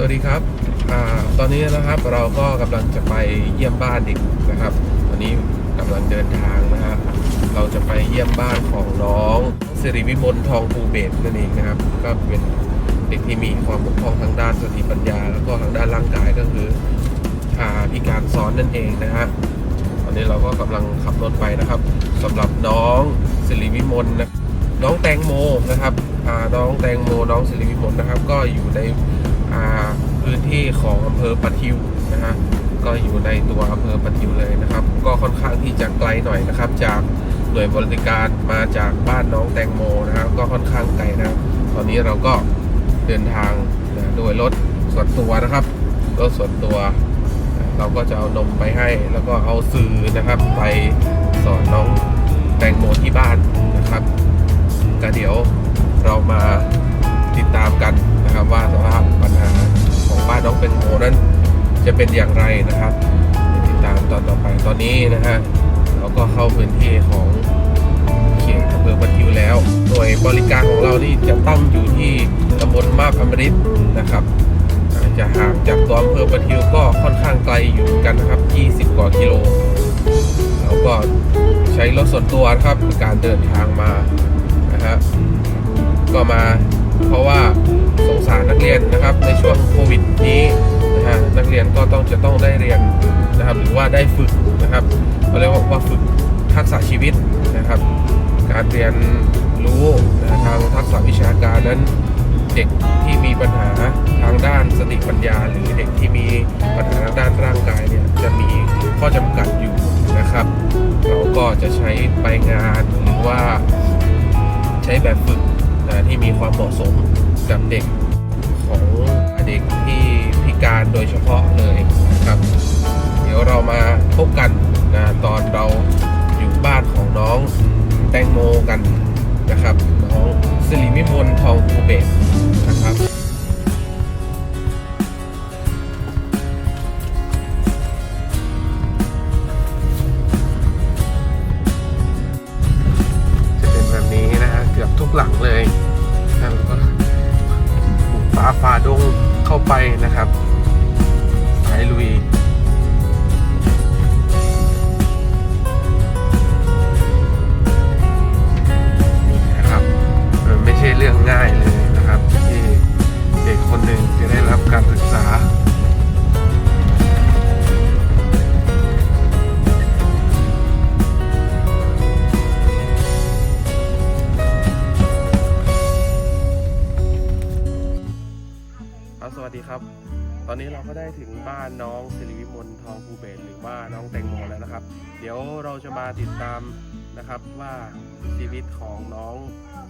สวัสดีครับอตอนนี้นะครับเราก็กำลังจะไปเยี่ยมบ้านเด็กนะครับ ตอนนี้กำลังเดินทางนะฮะเราจะไปเยี่ยมบ้านของน้องสิริวิมลทองภูเบศนั่นเองนะครับ ก็เป็นเด็กที่มีความบกพร่องทางด้านสติปัญญา แล้วก็ทางด้านร่างกายก็คืออ่าพิการซ้อนนั่นเองนะฮะ ตอนนี้เราก็กำลังขับรถไปนะครับสำหรับน้องสิริวิมลนะน้องแตงโมนะครับน้องแตงโมน้องสิริวิมลนะครับ ก็อยู่ใน ที่ของอำเภอปะทิวนะฮะก็อยู่ในตัวอำเภอปะทิวเลยนะครับ ก็ค่อนข้างที่จะไกลหน่อยนะครับ จากหน่วยบริการมาจากบ้านน้องแตงโมนะครับก็ค่อนข้างไกลนะครับตอนนี้เราก็เดินทางนะโดยรถส่วนตัวนะครับรถส่วนตัว เราก็จะเอานมไปให้ แล้วก็เอาสื่อนะครับ ไปสอนน้องแตงโมที่บ้านนะครับก็เดี๋ยวเรามาติดตามกันนะครับว่าสภาพปัญหา บ้านน้องแตงโมนั้นจะเป็นอย่างไรนะครับ ติดตามตอนต่อไปตอนนี้นะฮะเราก็เข้าพื้นที่ของเขตอำเภอปะทิวแล้ว หน่วยบริการของเรานี่จะตั้งอยู่ที่ตำบลมาบอมฤตนะครับจะห่างจากตัวอำเภอปะทิวก็ค่อนข้างไกลอยู่กันนะครับ 20 กว่ากิโลเราก็ใช้รถส่วนตัวครับในการเดินทางมานะฮะก็มาเพราะว่า สงสารนักเรียนนะครับในช่วงโควิดนี้นะฮะนักเรียนก็ต้องจะต้องได้เรียนนะครับหรือว่าได้ฝึกนะครับเขาเรียกว่าฝึกทักษะชีวิตนะครับ การเรียนรู้นะทางทักษะวิชาการนั้นเด็กที่มีปัญหาทางด้านสติปัญญา หรือเด็กที่มีปัญหาทางด้านร่างกายเนี่ยจะมีข้อจำกัดอยู่นะครับ เราก็จะใช้ไปงานหรือว่าใช้แบบฝึกนะที่มีความเหมาะสม กับเด็กของเด็กที่พิการโดยเฉพาะเลยนะครับ เดี๋ยวเรามาพบกันนะตอนเราอยู่บ้านของน้องแตงโมกันนะครับ น้องสิริมิมลทองภูเบศนะครับ ฝ่าดงเข้าไปนะครับสายลุยนี่นะครับมันไม่ใช่เรื่องง่ายเลยนะครับที่เด็กคนหนึ่งจะได้รับการศึกษา อนนี้เราก็ได้ถึงบ้านน้องสิริวิมลทองภูเบศหรือว่าน้องแตงโมแล้วนะครับ เดี๋ยวเราจะมาติดตามนะครับว่าชีวิตของน้อง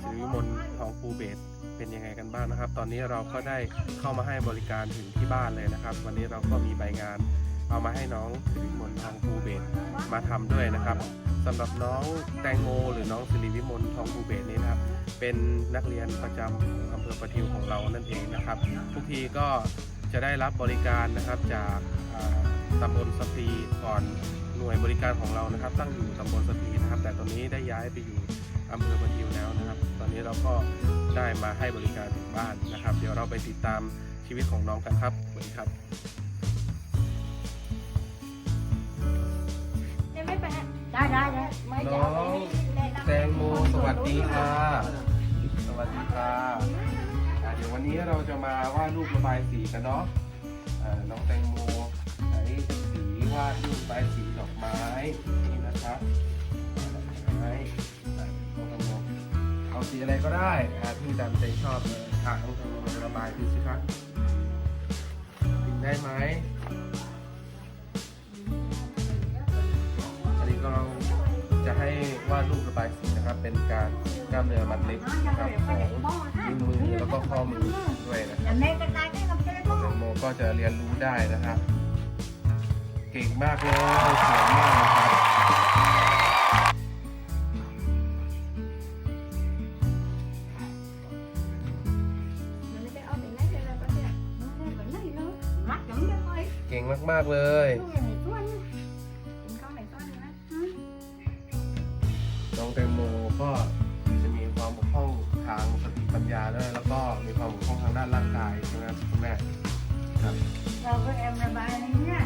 สิริวิมลทองภูเบศเป็นยังไงกันบ้างนะครับ ตอนนี้เราก็ได้เข้ามาให้บริการถึงที่บ้านเลยนะครับ วันนี้เราก็มีใบงานเอามาให้น้องสิริวิมลทองภูเบศมาทำด้วยนะครับสำหรับน้องแตงโม หรือน้องสิริวิมลทองภูเบศนี้นะครับ เป็นนักเรียนประจำของอำเภอประทิวของเรานั่นเองนะครับ ทุกทีก็ จะได้รับบริการนะครับจากอ่าตำบลสตรีก่อนหน่วยบริการของเรานะครับ ตั้งอยู่ตำบลสตรีนะครับ แต่ตอนนี้ได้ย้ายไปอยู่อำเภอประทิวแล้วนะครับ ตอนนี้เราก็ได้มาให้บริการถึงบ้านนะครับ เดี๋ยวเราไปติดตามชีวิตของน้องกันครับสวัสดีครับได้ได้ได้ไม่จะเอาไปนี่แนะนำแตงโมสวัสดีค่ะ นนี้เราจะมาวาดรูประบายสีกันเนาะน้องแตงโมใช้สีวาดรูประบายสีดอกไม้นี่นะครับดอกไม้น้องแตงโมเอาสีอะไรก็ได้ที่ตามใจชอบเลยอ่าน้องแตงโมระบายดูสิครับได้ไหม เป็นการกล้ามเนื้อมัดเล็กนะครับของนิ้วมือแล้วก็ข้อมือด้วยนะครับแต่แม่ก็ตายได้กับเจ๊แตพ่องโมก็จะเรียนรู้ได้นะครับ เก่งมากเลยสวยมากนะครับมันไม่ได้เอาไปไหนเลยนะป้าเจ๊มันไม่ได้ไปไหนเลยมัดอย่างเดียวเลยเก่งมากๆเลย น้องแตงโมก็จะมีความบกพร่องทางสติปัญญาด้วย แล้วก็มีความบกพร่องทางด้านร่างกายใช่ไหมครับคุณแม่ครับ เราก็แอมระบายในเนี้ย